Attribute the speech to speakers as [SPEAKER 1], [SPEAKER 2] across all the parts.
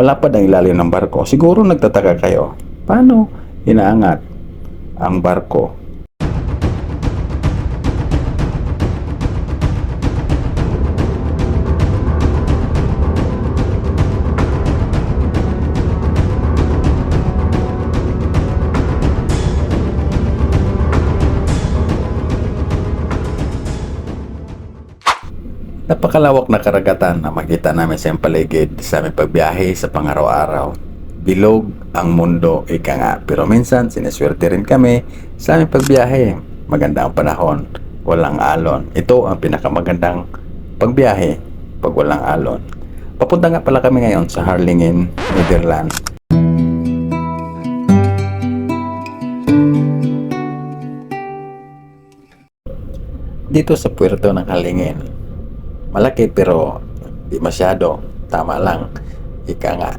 [SPEAKER 1] Malapad ang ilalim ng barko. Siguro nagtataka kayo, paano inaangat ang barko? Napakalawak na karagatan na makita namin sa paligid sa aming pagbiyahe sa pangaraw-araw. Bilog ang mundo, ika nga. Pero minsan, sineswerte rin kami sa aming pagbiyahe. Maganda ang panahon, walang alon. Ito ang pinakamagandang pagbiyahe pag walang alon. Papunta nga pala kami ngayon sa Harlingen, Netherlands. Dito sa puerto ng Harlingen, Malaki pero di masyado. Tama lang. Ika nga.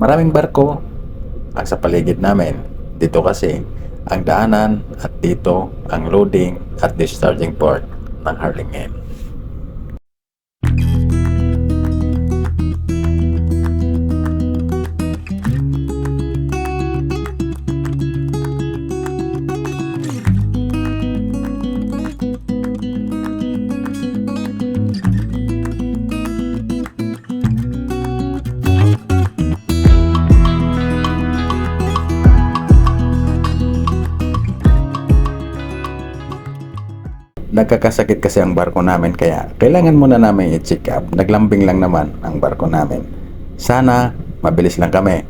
[SPEAKER 1] Maraming barko ang sa paligid namin. Dito kasi ang daanan at dito ang loading at discharging port ng Harlingen. Nagkakasakit kasi ang barko namin kaya kailangan muna namin i-check up. Naglambing lang naman ang barko namin. Sana mabilis lang kami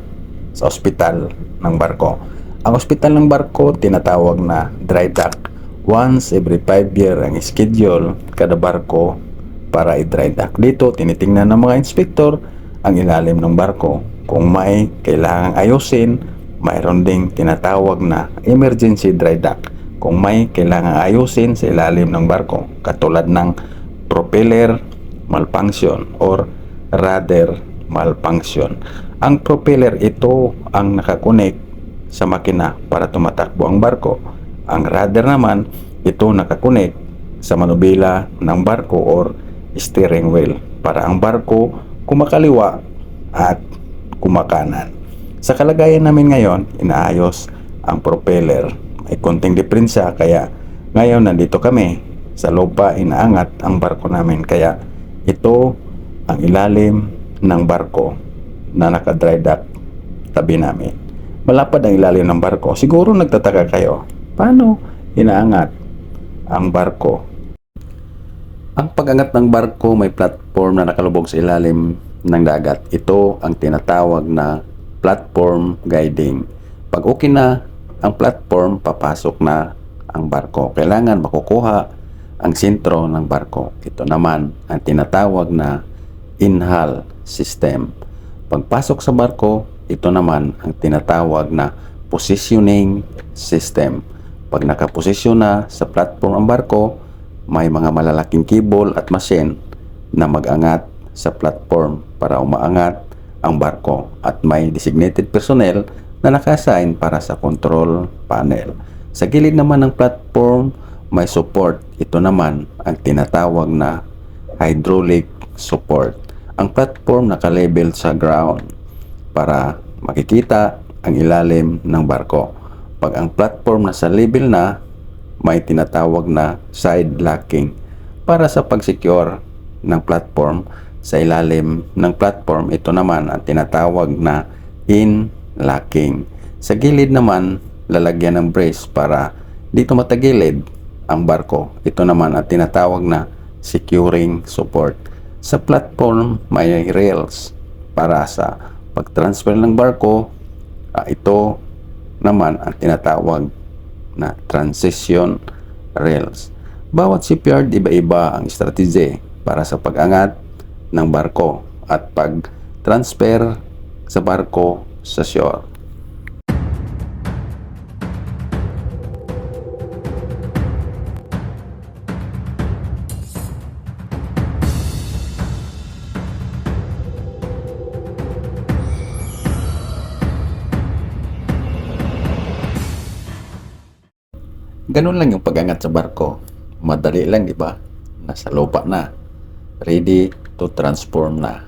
[SPEAKER 1] sa ospital ng barko. Ang ospital ng barko tinatawag na dry dock. Once every 5 year ang schedule kada barko para i-dry dock. Dito tinitingnan ng mga inspektor ang ilalim ng barko. Kung may kailangang ayusin, mayroon ding tinatawag na emergency dry dock kung may kailangang ayusin sa ilalim ng barko katulad ng propeller malfunction or rudder malfunction. Ang propeller ito ang nakakonek sa makina para tumatakbo ang barko. Ang rudder naman ito nakakonek sa manubila ng barko or steering wheel para ang barko kumakaliwa at kumakanan. Sa kalagayan namin ngayon, inaayos ang propeller may konting diferensya kaya ngayon nandito kami sa lupa inaangat ang barko namin kaya ito ang ilalim ng barko na naka-dry dock tabi namin. Malapad ang ilalim ng barko. Siguro nagtataka kayo, paano inaangat ang barko? Ang pag-angat ng barko may platform na nakalubog sa ilalim ng dagat. Ito ang tinatawag na platform guiding. Pag okay na ang platform, papasok na ang barko. Kailangan makukuha ang sentro ng barko. Ito naman ang tinatawag na inhal system. Pagpasok sa barko, ito naman ang tinatawag na positioning system. Pag nakaposisyon na sa platform ang barko, may mga malalaking cable at machine na mag-angat sa platform para umaangat ang barko at may designated personnel na naka-assign para sa control panel. Sa gilid naman ng platform, may support. Ito naman ang tinatawag na hydraulic support. Ang platform naka-label sa ground para makikita ang ilalim ng barko. Pag ang platform nasa level na, may tinatawag na side locking para sa pag-secure ng platform sa ilalim ng platform. Ito naman ang tinatawag na in locking. Sa gilid naman, lalagyan ng brace para dito matagilid ang barko. Ito naman ang tinatawag na securing support. Sa platform, may rails para sa pag-transfer ng barko. Uh, ito naman ang tinatawag na transition rails. Bawat shipyard iba-iba ang strategy para sa pag-angat ng barko at pag-transfer sa barko sa shore. Ganun lang yung pag-angat sa barko. Madali lang, di ba? Nasa lupa na. Ready to transform na.